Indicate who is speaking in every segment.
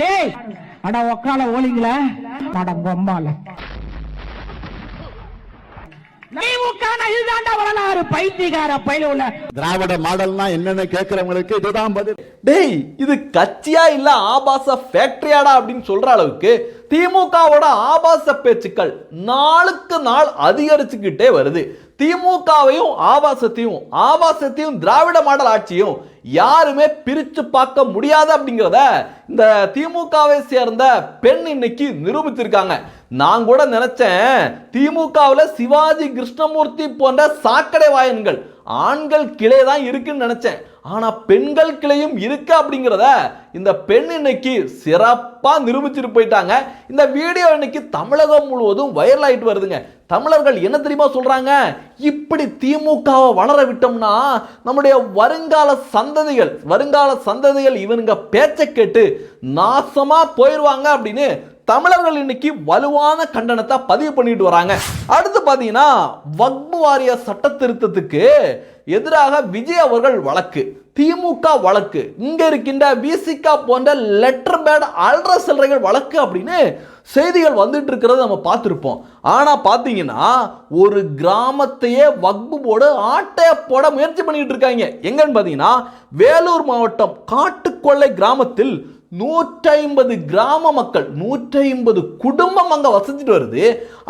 Speaker 1: டேய் அட ஒக்கால ஓலிங்களா. அட பொம்மால
Speaker 2: திராவிட மாடல்னா என்னன்னு கேட்கிறவங்களுக்கு இதுதான் பதில்.
Speaker 3: டேய் இது கட்சியா இல்ல ஆபாச ஃபேக்டரியாடா அப்படின்னு சொல்ற அளவுக்கு திமுகவோட ஆபாச பேச்சுக்கள் நாளுக்கு நாள் அதிகரிச்சுக்கிட்டே வருது. திமுகவையும் ஆபாசத்தையும் ஆபாசத்தையும் திராவிட மாடல் ஆட்சியும் யாருமே பிரிச்சு பார்க்க முடியாது அப்படிங்கிறத இந்த திமுகவை சேர்ந்த பெண் இன்னைக்கு நிரூபித்திருக்காங்க நான் கூட நினைச்சேன் திமுகவில் சிவாஜி கிருஷ்ணமூர்த்தி போன்ற சாக்கடை வாயன்கள் ஆண்கள் கிளை தான் இருக்குன்னு நினச்சேன். ஆனால் பெண்கள் கிளையும் இருக்கு அப்படிங்கிறத இந்த பெண் இன்னைக்கு சிறப்பாக நிரூபிச்சுட்டு போயிட்டாங்க. இந்த வீடியோ இன்னைக்கு தமிழகம் முழுவதும் வைரல் ஆகிட்டு வருதுங்க. தமிழர்கள் என்ன தெரியுமா சொல்கிறாங்க இப்படி திமுகவை வளர விட்டோம்னா நம்முடைய வருங்கால சந்ததிகள் வருங்கால சந்ததிகள் இவனுங்க பேச்சை கேட்டு நாசமாக போயிடுவாங்க அப்படின்னு தமிழர்கள் இன்னைக்கு வலுவான கண்டனத்தை பதிவு பண்ணிட்டு வராங்க. அடுத்து பார்த்தீங்கன்னா வக்பு வாரிய சட்ட திருத்தத்துக்கு எதிராக விஜய் அவர்கள் வழக்கு திமுக வழக்கு இங்க இருக்கின்ற விசிகா போன்ற லெட்டர் பேட் அல்ற சில்லறைகள் வழக்கு அப்படின்னு செய்திகள் வந்துட்டு இருக்கிறத நம்ம பார்த்துருப்போம். ஆனா பார்த்தீங்கன்னா ஒரு கிராமத்தையே வக்பு போட ஆட்டைய போட முயற்சி பண்ணிட்டு இருக்காங்க. எங்கன்னு பார்த்தீங்கன்னா வேலூர் மாவட்டம் காட்டுக்கொள்ளை கிராமத்தில் நூற்றைம்பது கிராம மக்கள் நூற்றைம்பது குடும்பம் அங்கே வசிச்சுட்டு வருது.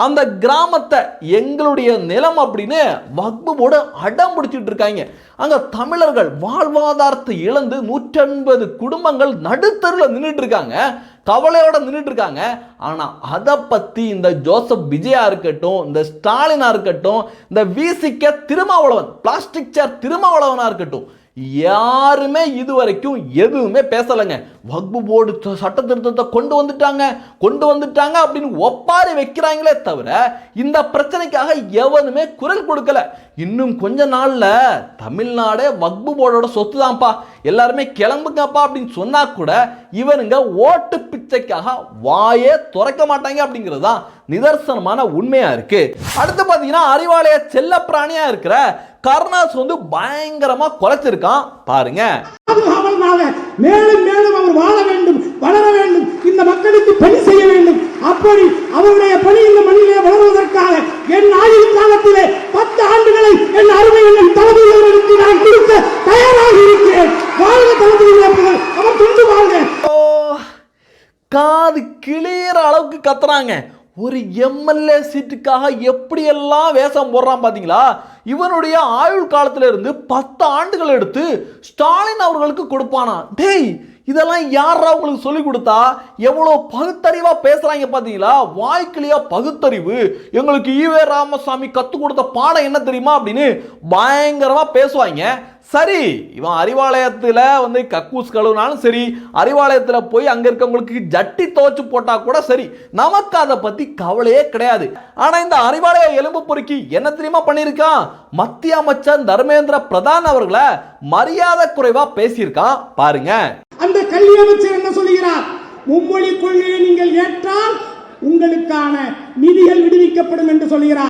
Speaker 3: அந்த கிராமத்தை எங்களுடைய நிலம் அப்படின்னு வக்பு போர்டு அடம் பிடிச்சிட்டு இருக்காங்க. அங்கே தமிழர்கள் வாழ்வாதாரத்தை இழந்து நூற்றைம்பது குடும்பங்கள் நடுத்தருவில் நின்றுட்டு இருக்காங்க. கவலையோட நின்றுட்டு இருக்காங்க. ஆனால் அதை பற்றி இந்த ஜோசப் விஜயா இருக்கட்டும் இந்த ஸ்டாலினா இருக்கட்டும் இந்த விசிக்க திருமாவளவன் பிளாஸ்டிக் சேர் திருமாவளவனாக இருக்கட்டும் யாருமே இது வரைக்கும் எதுவுமே பேசலைங்க. வக்பு போர்டு சட்ட திருத்தத்தை கொண்டு வந்துட்டாங்க. கொண்டு வந்துட்டாங்க அப்படின்னு ஒப்பாரி வைக்கிறாங்களே தவிர இந்த பிரச்சனைக்காக எவனுமே குரல் கொடுக்கல. இன்னும் கொஞ்ச நாளில் தமிழ்நாடே வக்பு போர்டோட சொத்து தான்ப்பா எல்லாருமே கிளம்புங்கப்பா அப்படின்னு சொன்னா கூட இவனுங்க ஓட்டு பிச்சைக்காக வாயே துறக்க மாட்டாங்க அப்படிங்கிறது தான் நிதர்சனமான உண்மையா இருக்கு. அடுத்து பார்த்தீங்கன்னா அறிவாலய செல்ல பிராணியா இருக்கிற கருணாஸ் வந்து பயங்கரமா குலைச்சிருக்கான் பாருங்க.
Speaker 4: பாதுகாவலனாக மேலும் மேலும் அவர் வாழ வேண்டும் வளர வேண்டும் இந்த மக்களுக்கு பணி செய்ய வேண்டும். அப்படி அவருடைய பணி இந்த மண்ணிலே வளர்வதற்காக என் ஆயுள் காலத்திலே பத்து ஆண்டுகளை என் அருமை என் தளபதிகளுக்கு நான் கொடுக்க தயாராக இருக்கிறேன். வாழ்க தளபதி அவர்கள் அவர் துண்டு வாழ்க.
Speaker 3: காது கிளியற அளவுக்கு கத்துறாங்க. ஒரு எம்எல்ஏ சீட்டுக்காக எப்படியெல்லாம் வேஷம் போடுறான் பாத்தீங்களா? இவனுடைய ஆயுள் காலத்துல இருந்து பத்து ஆண்டுகள் எடுத்து ஸ்டாலின் அவர்களுக்கு கொடுப்பானா? டேய் இதெல்லாம் யாரா உங்களுக்கு சொல்லி கொடுத்தா? எவ்வளோ பகுத்தறிவா பேசுறாங்க பாத்தீங்களா? வாய்க்கிலியா பகுத்தறிவு. எங்களுக்கு ஈவே ராமசாமி கற்றுக் கொடுத்த பாடம் என்ன தெரியுமா அப்படின்னு பயங்கரமா பேசுவாங்க. சரி இவன் அறிவாலயத்தில் வந்து கக்கூஸ் கழுவுனாலும் சரி அறிவாலயத்தில் போய் அங்கே இருக்கவங்களுக்கு ஜட்டி துவச்சு போட்டா கூட சரி. நமக்கு அதை பற்றி கவலையே கிடையாது. ஆனால் இந்த அறிவாலய எலும்பு பொறுக்கி என்ன தெரியுமா பண்ணியிருக்கான்? மத்திய அமைச்சர் தர்மேந்திர பிரதான் அவர்களை மரியாதை குறைவா பேசியிருக்கான். பாருங்க.
Speaker 4: அந்த கல்வி அமைச்சர் என்ன சொல்லுகிறார்? மும்மொழி கொள்கையை நீங்கள் ஏற்றால் உங்களுக்கான நிதிகள் விடுவிக்கப்படும் என்று சொல்கிறார்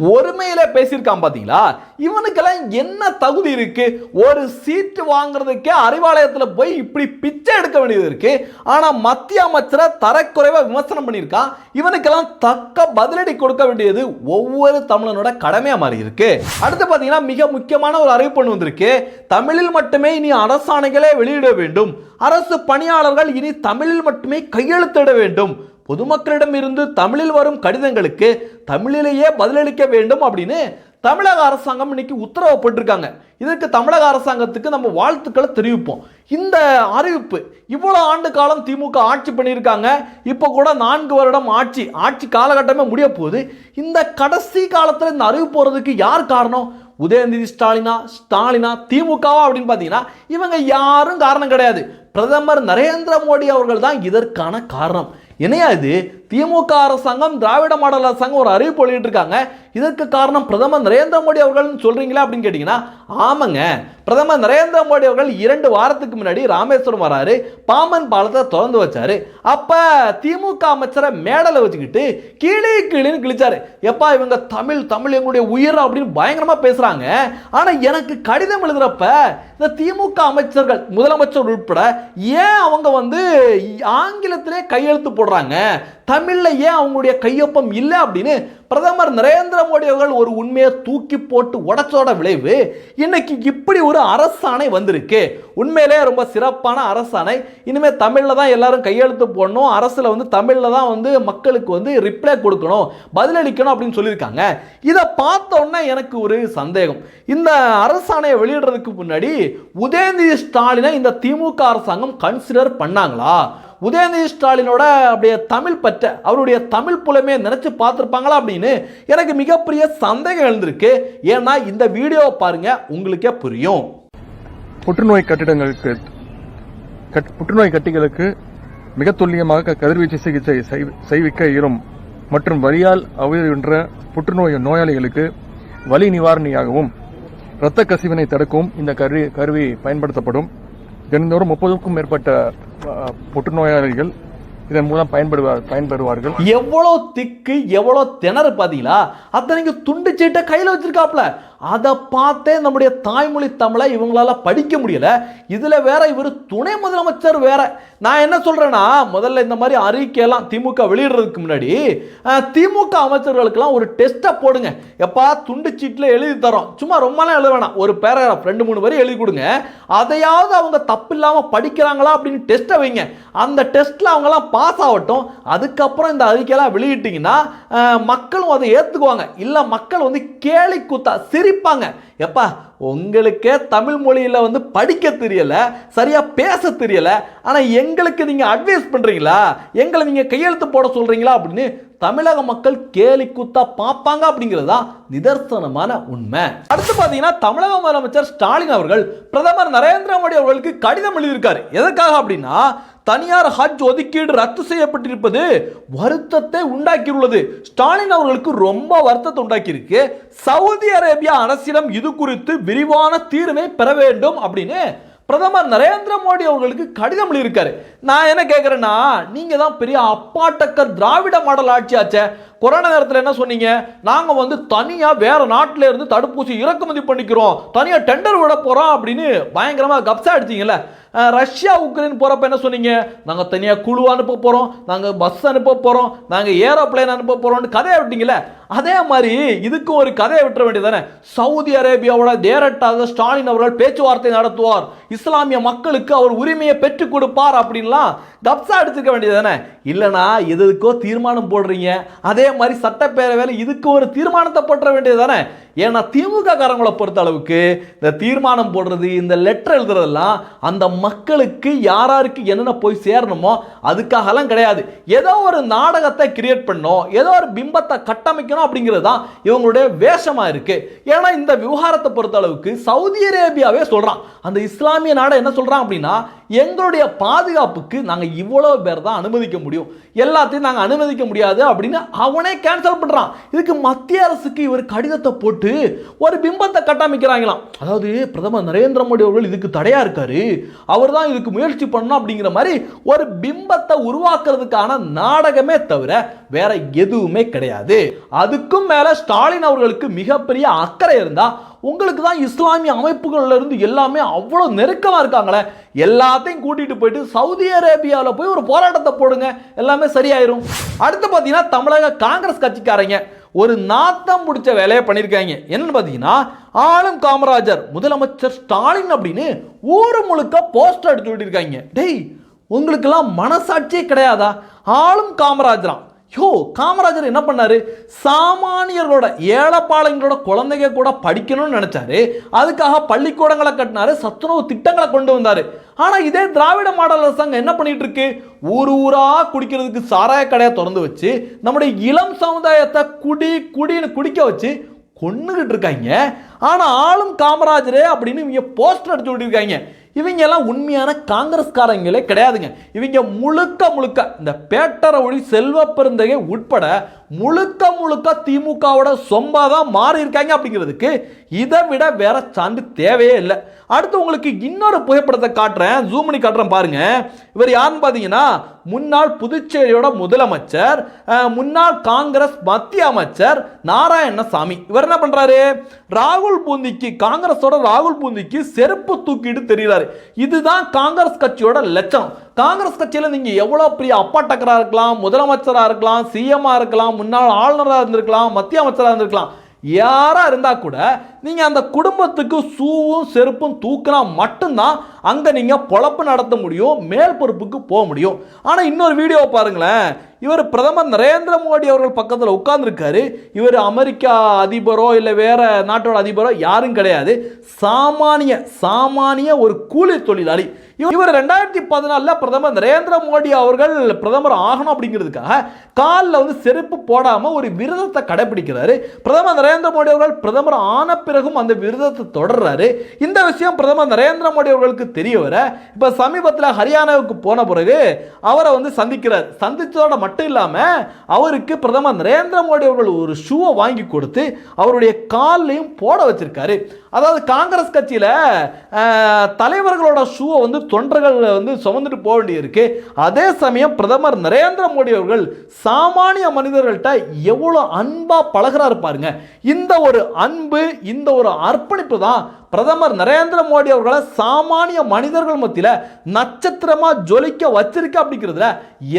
Speaker 3: ஒருமையில பேசியிருக்கான் பாத்தீங்களா? இவனுக்கெல்லாம் என்ன தகுதி இருக்கு? ஒரு சீட்டு வாங்குறதுக்கே அறிவாலயத்தில் போய் இப்படி பிச்சை எடுக்க வேண்டியது இருக்கு. ஆனா மத்திய அமைச்சரை தரக்குறைவா விமர்சனம் பண்ணியிருக்கான். இவனுக்கெல்லாம் தக்க பதிலடி கொடுக்க வேண்டியது ஒவ்வொரு தமிழனோட கடமையா மாறி இருக்கு. அடுத்து பாத்தீங்கன்னா மிக முக்கியமான ஒரு அறிவிப்பு ஒன்று வந்திருக்கு. தமிழில் மட்டுமே இனி அரசாணைகளே வெளியிட வேண்டும். அரசு பணியாளர்கள் இனி தமிழில் மட்டுமே கையெழுத்திட வேண்டும். பொதுமக்களிடம் இருந்து தமிழில் வரும் கடிதங்களுக்கு தமிழிலேயே பதிலளிக்க வேண்டும் அப்படின்னு தமிழக அரசாங்கம் இன்னைக்கு உத்தரவு போட்டிருக்காங்க இதற்கு தமிழக அரசாங்கத்துக்கு நம்ம வாழ்த்துக்களை தெரிவிப்போம். இந்த அறிவிப்பு இவ்வளோ ஆண்டு காலம் திமுக ஆட்சி பண்ணியிருக்காங்க. இப்போ கூட நான்கு வருடம் ஆட்சி ஆட்சி காலகட்டமே முடிய போகுது. இந்த கடைசி காலத்தில் இந்த அறிவிப்பு போகிறதுக்கு யார் காரணம்? உதயநிதி ஸ்டாலினா ஸ்டாலினா திமுகவா அப்படின்னு பார்த்தீங்கன்னா இவங்க யாரும் காரணம் கிடையாது. பிரதமர் நரேந்திர மோடி அவர்கள் தான் இதற்கான காரணம். என்னையா இது? திமுக அரசாங்கம் திராவிட மாடல் அரசாங்கம் ஒரு அறிவிப்பு வெளியிட்டிருக்காங்க. இதற்கு காரணம் பிரதமர் நரேந்திர மோடி அவர்கள்னு சொல்றீங்களா அப்படின்னு கேட்டிங்கன்னா ஆமாங்க. பிரதமர் நரேந்திர மோடி அவர்கள் இரண்டு வாரத்துக்கு முன்னாடி ராமேஸ்வரம் வராரு. பாமன் பாலத்தை திறந்து வச்சாரு. அப்ப திமுக அமைச்சரை மேடலை வச்சுக்கிட்டு கீழே கீழேன்னு கிழிச்சாரு. எப்பா இவங்க தமிழ் தமிழ் எங்களுடைய உயிர் அப்படின்னு பயங்கரமா பேசுறாங்க. ஆனா எனக்கு கடிதம் எழுதுறப்ப இந்த திமுக அமைச்சர்கள் முதலமைச்சர் உட்பட ஏன் அவங்க வந்து ஆங்கிலத்திலே கையெழுத்து போடுறாங்க? தமிழ்ல ஏன் அவங்களுடைய கையொப்பம் இல்லை அப்படின்னு பிரதமர் நரேந்திர மோடி அவர்கள் ஒரு உண்மையை தூக்கி போட்டு உடச்சோட விளைவு இன்னைக்கு இப்படி ஒரு அரசாணை வந்திருக்கு. உண்மையிலே ரொம்ப சிறப்பான அரசாணை. இனிமேல் தமிழில் தான் எல்லாரும் கையெழுத்து போடணும். அரசில் வந்து தமிழில் தான் வந்து மக்களுக்கு வந்து ரிப்ளை கொடுக்கணும் பதிலளிக்கணும் அப்படின்னு சொல்லியிருக்காங்க. இதை பார்த்தோன்னே எனக்கு ஒரு சந்தேகம். இந்த அரசாணையை வெளியிடுறதுக்கு முன்னாடி உதயநிதி ஸ்டாலினை இந்த திமுக அரசாங்கம் கன்சிடர் பண்ணாங்களா? உதயநிதி ஸ்டாலினோட அப்படியே தமிழ் பற்ற அவருடைய தமிழ் புலமே நினச்சி பார்த்துருப்பாங்களா அப்படின்னு எனக்கு மிகப்பெரிய சந்தேகம் எழுந்திருக்கு. ஏன்னா இந்த வீடியோவை பாருங்க உங்களுக்கே புரியும்.
Speaker 5: புற்றுநோய் கட்டிடங்களுக்கு கட்- புற்றுநோய் கட்டிகளுக்கு மிக துல்லியமாக கதிர்வீச்சு சிகிச்சை செய்- செய்விக்க இயலும். மற்றும் வரியால் அவதியுன்ற புற்றுநோய் நோயாளிகளுக்கு வலி நிவாரணியாகவும் இரத்த கசிவினை தடுக்கவும் இந்த கருவி கருவி பயன்படுத்தப்படும். தினந்தோறும் முப்பதுக்கும் மேற்பட்ட புற்றுநோயாளிகள் இதன் மூலம் பயன்படுவார் பயன்பெறுவார்கள்.
Speaker 3: எவ்வளோ திக்கு எவ்வளோ திணறு பார்த்தீங்களா அத்தனைக்கு துண்டு சீட்டை கையில் வச்சிருக்காப்ல. அதை பார்த்தே நம்முடைய தாய்மொழி தமிழை இவங்களால படிக்க முடியல. இதில் வேற இவர் துணை முதலமைச்சர் வேற. நான் என்ன சொல்றேன்னா முதல்ல இந்த மாதிரி அறிக்கையெல்லாம் திமுக வெளியிடுறதுக்கு முன்னாடி திமுக அமைச்சர்களுக்கெல்லாம் ஒரு டெஸ்ட்டை போடுங்க. எப்பா துண்டு சீட்டில் எழுதி தரோம். சும்மா ரொம்பலாம் எழுத வேணாம். ஒரு பேராகிராஃப் ரெண்டு மூணு வரி எழுதி கொடுங்க. அதையாவது அவங்க தப்பு இல்லாமல் படிக்கிறாங்களா அப்படின்னு டெஸ்ட்டை வைங்க. அந்த டெஸ்ட்டில் அவங்கெல்லாம் பாஸ் ஆகட்டும். அதுக்கப்புறம் இந்த அறிக்கையெல்லாம் வெளியிட்டிங்கன்னா மக்களும் அதை ஏற்றுக்குவாங்க இல்லை மக்கள் வந்து கேலி கூத்தா சிரிப்பாங்க. எப்பா உங்களுக்கே தமிழ் மொழியில் வந்து படிக்க தெரியல சரியா பேச தெரியல ஆனா எங்களுக்கு நீங்க அட்வைஸ் பண்றீங்களா? எங்களை நீங்க கையெழுத்து போட சொல்றீங்களா அப்படின்னு தமிழக மக்கள் கேலி கூத்தா பார்ப்பாங்க அப்படிங்கிறதுதான் நிதர்சனமான உண்மை. அடுத்து பார்த்தீங்கன்னா தமிழக முதலமைச்சர் ஸ்டாலின் அவர்கள் பிரதமர் நரேந்திர மோடி அவர்களுக்கு கடிதம் எழுதியிருக்காரு. எதற்காக அப்படின்னா தனியார் ஹஜ் ஒதுக்கீடு ரத்து செய்யப்பட்டிருப்பது வருத்தத்தை உண்டாக்கியுள்ளது. ஸ்டாலின் அவர்களுக்கு ரொம்ப வருத்தத்தை உண்டாக்கியிருக்கு. சவுதி அரேபியா அரசிடம் இது குறித்து விரிவான தீர்வை பெற வேண்டும் அப்படின்னு பிரதமர் நரேந்திர மோடி அவர்களுக்கு கடிதம் எழுதியிருக்காரு. நான் என்ன கேட்குறேன்னா நீங்கள் தான் பெரிய அப்பாட்டக்கர் திராவிட மாடல் ஆட்சியாச்சே. கொரோனா நேரத்தில் என்ன சொன்னீங்க? நாங்கள் வந்து தனியாக வேறு நாட்டில் இருந்து தடுப்பூசி இறக்குமதி பண்ணிக்கிறோம். தனியாக டெண்டர் விட போகிறோம் அப்படின்னு பயங்கரமாக கப்ஸா அடிச்சிங்கல்ல. ரஷ்யா உக்ரைன் போகிறப்ப என்ன சொன்னீங்க? நாங்கள் தனியாக குழு அனுப்ப போகிறோம் நாங்கள் பஸ் அனுப்ப போகிறோம் நாங்கள் ஏரோப்ளேன் அனுப்ப போகிறோம்னு கதையை விட்டீங்களே அதே மாதிரி இதுக்கும் ஒரு கதையை விட்டுற வேண்டியதானே சவுதி அரேபியாவோட டேரக்டாக ஸ்டாலின் அவர்கள் பேச்சுவார்த்தை நடத்துவார். இஸ்லாமிய மக்களுக்கு அவர் உரிமையை பெற்றுக் கொடுப்பார் அப்படின்லாம் கப்ஸா அடிச்சிருக்க வேண்டியதானே இல்லைனா எதுக்கோ தீர்மானம் போடுறீங்க. அதே மாதிரி சட்டப்பேரவையில் இதுக்கு ஒரு தீர்மானத்தை போட்டுற வேண்டியதானே ஏன்னா திமுக காரங்களை பொறுத்த அளவுக்கு இந்த தீர்மானம் போடுறது இந்த லெட்டர் எழுதுறதெல்லாம் அந்த மக்களுக்கு யாராருக்கு என்னென்ன போய் சேரணுமோ அதுக்காகலாம் கிடையாது. ஏதோ ஒரு நாடகத்தை கிரியேட் பண்ணோம் ஏதோ ஒரு பிம்பத்தை கட்டமைக்கணும் அப்படிங்கிறது தான் இவங்களுடைய வேஷமா இருக்கு. ஏன்னா இந்த விவகாரத்தை பொறுத்த அளவுக்கு சவுதி அரேபியாவே சொல்றான். அந்த இஸ்லாமிய நாடு என்ன சொல்றான் அப்படின்னா எங்களுடைய பாதுகாப்புக்கு நாங்க இவ்வளவு பேர் தான் அனுமதிக்க முடியும். எல்லாத்தையும் நாங்கள் அனுமதிக்க முடியாது அப்படின்னு அவனே கேன்சல் பண்ணுறான் இதுக்கு மத்திய அரசுக்கு இவர் கடிதத்தை போட்டு ஒரு பிம்பத்தை கட்டமைக்கிறாங்களாம். அதாவது பிரதமர் நரேந்திர மோடி அவர்கள் இதுக்கு தடையா இருக்காரு. அவர் தான் இதுக்கு முயற்சி பண்ணணும் அப்படிங்கிற மாதிரி ஒரு பிம்பத்தை உருவாக்குறதுக்கான நாடகமே தவிர வேற எதுவுமே கிடையாது. அதுக்கும் மேலே ஸ்டாலின் அவர்களுக்கு மிகப்பெரிய அக்கறை இருந்தால் உங்களுக்கு தான் இஸ்லாமிய அமைப்புகள்ல இருந்து எல்லாமே அவ்வளோ நெருக்கமாக இருக்காங்களே. எல்லாத்தையும் கூட்டிகிட்டு போயிட்டு சவுதி அரேபியாவில் போய் ஒரு போராட்டத்தை போடுங்க. எல்லாமே சரியாயிரும். அடுத்து பார்த்தீங்கன்னா தமிழக காங்கிரஸ் கட்சிக்காரங்க ஒரு நாத்தம் பிடிச்ச வேலையை பண்ணியிருக்காங்க என்னன்னு பார்த்தீங்கன்னா ஆளும் காமராஜர் முதலமைச்சர் ஸ்டாலின் அப்படின்னு ஊர் முழுக்க போஸ்டர் அடிச்சு விட்டுருக்காங்க. டேய் உங்களுக்கெல்லாம் மனசாட்சியே கிடையாதா? ஆளும் காமராஜரான் யோ காமராஜர் என்ன பண்ணார்? சாமானியர்களோட ஏழைப்பாளையங்களோட குழந்தைங்க கூட படிக்கணும்னு நினச்சாரு. அதுக்காக பள்ளிக்கூடங்களை கட்டினாரு சத்துணவு திட்டங்களை கொண்டு வந்தார். ஆனால் இதே திராவிட மாடல் அரசாங்கம் என்ன பண்ணிட்டு இருக்கு ஊர் ஊராக குடிக்கிறதுக்கு சாராய கடையை திறந்து வச்சு நம்முடைய இளம் சமுதாயத்தை குடி குடின்னு குடிக்க வச்சு கொண்டுகிட்டு இருக்காங்க. ஆனால் ஆளும் காமராஜரே அப்படின்னு இவங்க போஸ்டர் அடிச்சு விட்டுருக்காங்க இவங்க எல்லாம் உண்மையான காங்கிரஸ்காரங்களே கிடையாதுங்க. இவங்க முழுக்க முழுக்க இந்த பேட்டர செல்வ பெருந்தகை உட்பட முழுக்க முழுக்க திமுகவோட சொம்பா தான் மாறி இருக்காங்க அப்படிங்கிறதுக்கு இதை விட வேற சான்று தேவையே இல்லை. அடுத்து உங்களுக்கு இன்னொரு புகைப்படத்தை காட்டுறேன். ஜூம் பண்ணி காட்டுறேன் பாருங்க. இவர் யாருன்னு பார்த்தீங்கன்னா முன்னாள் புதுச்சேரியோட முதலமைச்சர் முன்னாள் காங்கிரஸ் மத்திய அமைச்சர் நாராயணசாமி. இவர் என்ன பண்றாரு? ராகுல் பூந்திக்கு காங்கிரஸோட ராகுல் பூந்திக்கு செருப்பு தூக்கிட்டு தெரிகிறாரு இதுதான் காங்கிரஸ் கட்சியோட லட்சம். காங்கிரஸ் கட்சியில் நீங்கள் எவ்வளோ பெரிய அப்பாட்டக்கராக இருக்கலாம் முதலமைச்சராக இருக்கலாம் சிஎம்மாக இருக்கலாம் முன்னாள் ஆளுநராக இருந்திருக்கலாம் மத்திய அமைச்சராக இருந்திருக்கலாம். யாராக இருந்தால் கூட நீங்கள் அந்த குடும்பத்துக்கு சூவும் செருப்பும் தூக்கினா மட்டும்தான் அங்கே நீங்கள் பொழப்பு நடத்த முடியும் மேல் பொறுப்புக்கு போக முடியும். ஆனால் இன்னொரு வீடியோ பாருங்களேன். இவர் பிரதமர் நரேந்திர மோடி அவர்கள் பக்கத்தில் உட்கார்ந்துருக்காரு. இவர் அமெரிக்கா அதிபரோ இல்லை வேறு நாட்டோட அதிபரோ யாரும் கிடையாது. சாமானிய சாமானிய ஒரு கூலி தொழிலாளி. இவர் இவர் ரெண்டாயிரத்தி பதினாலில் பிரதமர் நரேந்திர மோடி அவர்கள் பிரதமர் ஆகணும் அப்படிங்கிறதுக்காக காலில் வந்து செருப்பு போடாமல் ஒரு விரதத்தை கடைபிடிக்கிறாரு. பிரதமர் நரேந்திர மோடி அவர்கள் பிரதமர் ஆன பிறகும் அந்த விரதத்தை தொடர்றாரு. இந்த விஷயம் பிரதமர் நரேந்திர மோடி அவர்களுக்கு தெரிய வர இப்போ சமீபத்தில் ஹரியானாவுக்கு போன பிறகு அவரை வந்து சந்திக்கிறார். சந்திச்சதோட மட்டும் இல்லாமல் அவருக்கு பிரதமர் நரேந்திர மோடி அவர்கள் ஒரு ஷூவை வாங்கி கொடுத்து அவருடைய கால்லையும் போட வச்சிருக்காரு. அதாவது காங்கிரஸ் கட்சியில் தலைவர்களோட ஷூவை வந்து தொண்டர்கள் வந்து சுமந்துட்டு போக வேண்டியிருக்கு. அதே சமயம் பிரதமர் நரேந்திர மோடி அவர்கள் சாமானிய மனிதர்கள்ட்ட எவ்வளோ அன்பாக பழகுறாரு பாருங்க. இந்த ஒரு அன்பு இந்த ஒரு அர்ப்பணிப்பு தான் பிரதமர் நரேந்திர மோடி அவர்களை சாமானிய மனிதர்கள் மத்தியில் நட்சத்திரமா ஜொலிக்க வச்சிருக்க அப்படிங்கிறதுல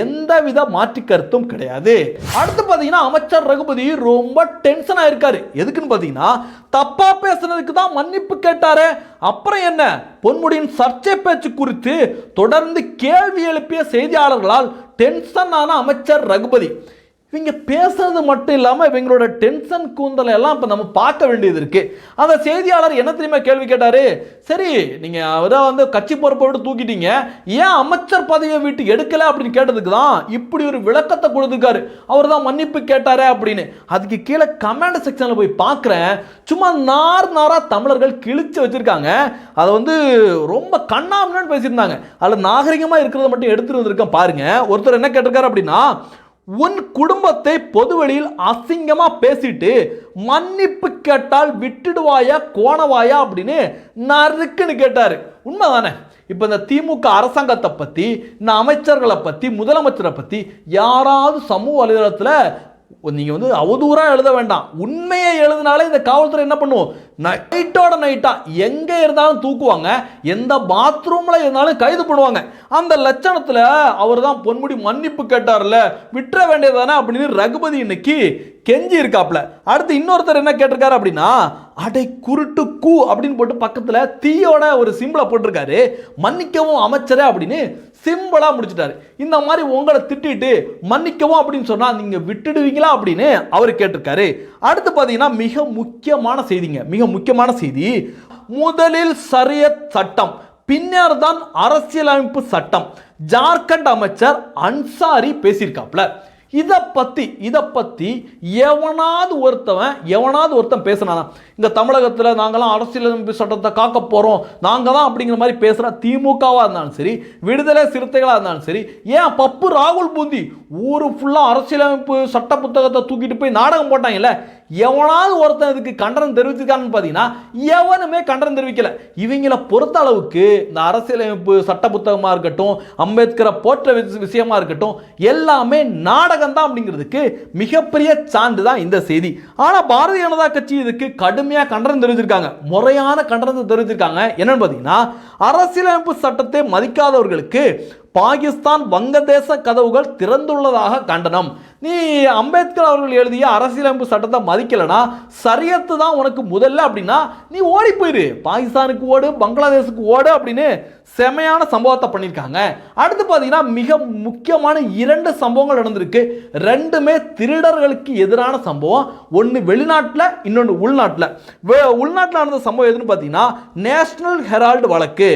Speaker 3: எந்தவித மாற்று கருத்தும் கிடையாது. அடுத்து பார்த்தீங்கன்னா அமைச்சர் ரகுபதி ரொம்ப டென்ஷன் ஆயிருக்காரு. எதுக்குன்னு பார்த்தீங்கன்னா தப்பா பேசுனதுக்கு தான் மன்னிப்பு கேட்டாரு. அப்புறம் என்ன? பொன்முடியின் சர்ச்சை பேச்சு குறித்து தொடர்ந்து கேள்வி எழுப்பிய செய்தியாளர்களால் டென்ஷன் ஆன அமைச்சர் ரகுபதி. இவங்க பேசுறது மட்டும் இல்லாமல் இவங்களோட டென்ஷன் கூந்தலை எல்லாம் இப்போ நம்ம பார்க்க வேண்டியது இருக்கு. அந்த செய்தியாளர் என்ன தெரியுமா கேள்வி கேட்டாரு? சரி நீங்கள் அவரை வந்து கட்சி பொறுப்பை விட்டு தூக்கிட்டீங்க. ஏன் அமைச்சர் பதவியை விட்டு எடுக்கல அப்படின்னு கேட்டதுக்கு தான் இப்படி ஒரு விளக்கத்தை கொடுத்துருக்காரு. அவர் தான் மன்னிப்பு கேட்டாரே அப்படின்னு. அதுக்கு கீழே கமெண்ட் செக்ஷனில் போய் பார்க்குறேன். சும்மா நார் நாரா தமிழர்கள் கிழிச்சு வச்சிருக்காங்க. அதை வந்து ரொம்ப கண்ணாமன்னு பேசியிருந்தாங்க. அதில் நாகரிகமாக இருக்கிறத மட்டும் எடுத்துட்டு வந்திருக்கேன் பாருங்க. ஒருத்தர் என்ன கேட்டிருக்காரு அப்படின்னா உன் குடும்பத்தை பொதுவெளியில் அசிங்கமா பேசிட்டு மன்னிப்பு கேட்டால் விட்டுடுவாயா கோணவாயா அப்படின்னு நறுக்குன்னு கேட்டாரு. உண்மைதானே? இப்போ இந்த திமுக அரசாங்கத்தை பற்றி இந்த அமைச்சர்களை பற்றி முதலமைச்சரை பற்றி யாராவது சமூக வலைதளத்தில் நீங்கள் வந்து அவதூறாக எழுத வேண்டாம். உண்மையை எழுதினாலே இந்த காவல்துறை என்ன பண்ணுவோம் நைட்டோட நைட்டாக எங்கே இருந்தாலும் தூக்குவாங்க. எந்த பாத்ரூமில் இருந்தாலும் கைது பண்ணுவாங்க. அந்த லட்சணத்தில் அவர் தான் பொன்முடி மன்னிப்பு கேட்டார்ல. விட்டுற வேண்டியதானே அப்படின்னு ரகுபதி இன்னைக்கு கெஞ்சி இருக்காப்ல அடுத்து இன்னொருத்தர் என்ன கேட்டிருக்காரு அப்படின்னா அடை குருட்டு கூ அப்படின்னு போட்டு பக்கத்தில் தீயோட ஒரு சிம்பிளை போட்டிருக்காரு. மன்னிக்கவும் அமைச்சரே அப்படின்னு சிம்பிளாக முடிச்சிட்டாரு. இந்த மாதிரி உங்களை திட்டிட்டு மன்னிக்கவும் அப்படின்னு சொன்னால் நீங்கள் விட்டுடுவீங்களா அப்படின்னு அவர் கேட்டிருக்காரு. அடுத்து பார்த்தீங்கன்னா மிக முக்கியமான செய்திங்க. மிக முக்கியமான செய்தி. முதலில் சரியத் சட்டம் பின்னர் தான் அரசியலமைப்பு சட்டம். ஜார்க்கண்ட் அமைச்சர் அன்சாரி பேசியிருக்காப்ல இதை பற்றி இதை பற்றி எவனாவது ஒருத்தவன் எவனாவது ஒருத்தன் பேசினானா இந்த தமிழகத்தில் நாங்களாம் அரசியலமைப்பு சட்டத்தை காக்க போகிறோம் நாங்கள் தான் அப்படிங்கிற மாதிரி பேசுகிற திமுகவாக இருந்தாலும் சரி விடுதலை சிறுத்தைகளாக இருந்தாலும் சரி ஏன் பப்பு ராகுல் பூந்தி ஊர் ஃபுல்லாக அரசியலமைப்பு சட்ட புத்தகத்தை தூக்கிட்டு போய் நாடகம் போட்டாங்கல்ல எவனாவது ஒருத்தன் இதுக்கு கண்டனம் தெரிவிச்சிருக்கான்னு பார்த்தீங்கன்னா எவனுமே கண்டனம் தெரிவிக்கல. இவங்கள பொறுத்த அளவுக்கு இந்த அரசியலமைப்பு சட்ட புத்தகமாக இருக்கட்டும் அம்பேத்கரை போற்ற வி- விஷயமா இருக்கட்டும் எல்லாமே நாடகம் தான் அப்படிங்கிறதுக்கு மிகப்பெரிய சான்று தான் இந்த செய்தி. ஆனால் பாரதிய ஜனதா கட்சி இதுக்கு கடுமையாக கண்டனம் தெரிவிச்சிருக்காங்க. முறையான கண்டனத்தை தெரிவிச்சிருக்காங்க. என்னன்னு பார்த்தீங்கன்னா அரசியலமைப்பு சட்டத்தை மதிக்காதவர்களுக்கு பாகிஸ்தான் வங்கதேச கதவுகள் திறந்துள்ளதாக கண்டனம். நீ அம்பேத்கர் அவர்கள் எழுதிய அரசியலமைப்பு சட்டத்தை மதிக்கலைன்னா சரியத்து தான் உனக்கு முதல்ல அப்படின்னா நீ ஓடி போயிரு. பாகிஸ்தானுக்கு ஓடு பங்களாதேஷுக்கு ஓடு அப்படின்னு செமையான சம்பவத்தை பண்ணியிருக்காங்க. அடுத்து பார்த்தீங்கன்னா மிக முக்கியமான இரண்டு சம்பவங்கள் நடந்திருக்கு. ரெண்டுமே திருடர்களுக்கு எதிரான சம்பவம். ஒன்று வெளிநாட்டில் இன்னொன்று உள்நாட்டில். உள்நாட்டில் நடந்த சம்பவம் எதுன்னு பார்த்தீங்கன்னா நேஷனல் ஹெரால்டு வழக்கு.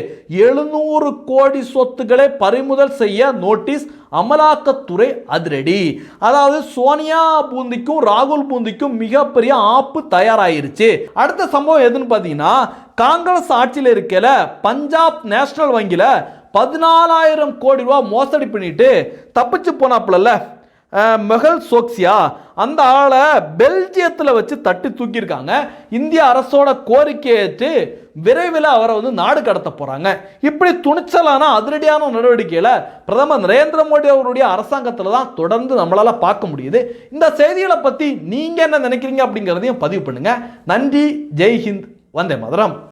Speaker 3: எழுநூறு கோடி சொத்துக்களை பறிமுதல் செய்ய நோட்டீஸ் அமலாக்கத்துறை அதிரடி. அதாவது சோனியா பூந்திக்கும் ராகுல் பூந்திக்கும் மிகப்பெரிய ஆப்பு தயாராயிருச்சு. அடுத்த சம்பவம் எதுன்னு பார்த்தீங்கன்னா காங்கிரஸ் ஆட்சியில் இருக்கல பஞ்சாப் நேஷனல் வங்கியில் பதினாலாயிரம் கோடி ரூபா மோசடி பண்ணிட்டு தப்பிச்சு போனாப்புல அஹ், மெஹல் சோக்சியா அந்த ஆளை பெல்ஜியத்தில் வச்சு தட்டி தூக்கியிருக்காங்க. இந்திய அரசோட கோரிக்கையை ஏற்று விரைவில் அவரை வந்து நாடு கடத்த போகிறாங்க இப்படி துணிச்சலான அதிரடியான நடவடிக்கையில் பிரதமர் நரேந்திர மோடி அவருடைய அரசாங்கத்தில் தான் தொடர்ந்து நம்மளால் பார்க்க முடியுது. இந்த செய்திகளை பற்றி நீங்கள் என்ன நினைக்கிறீங்க அப்படிங்கிறதையும் பதிவு பண்ணுங்கள் நன்றி ஜெய்ஹிந்த் வந்தே மதுரம்.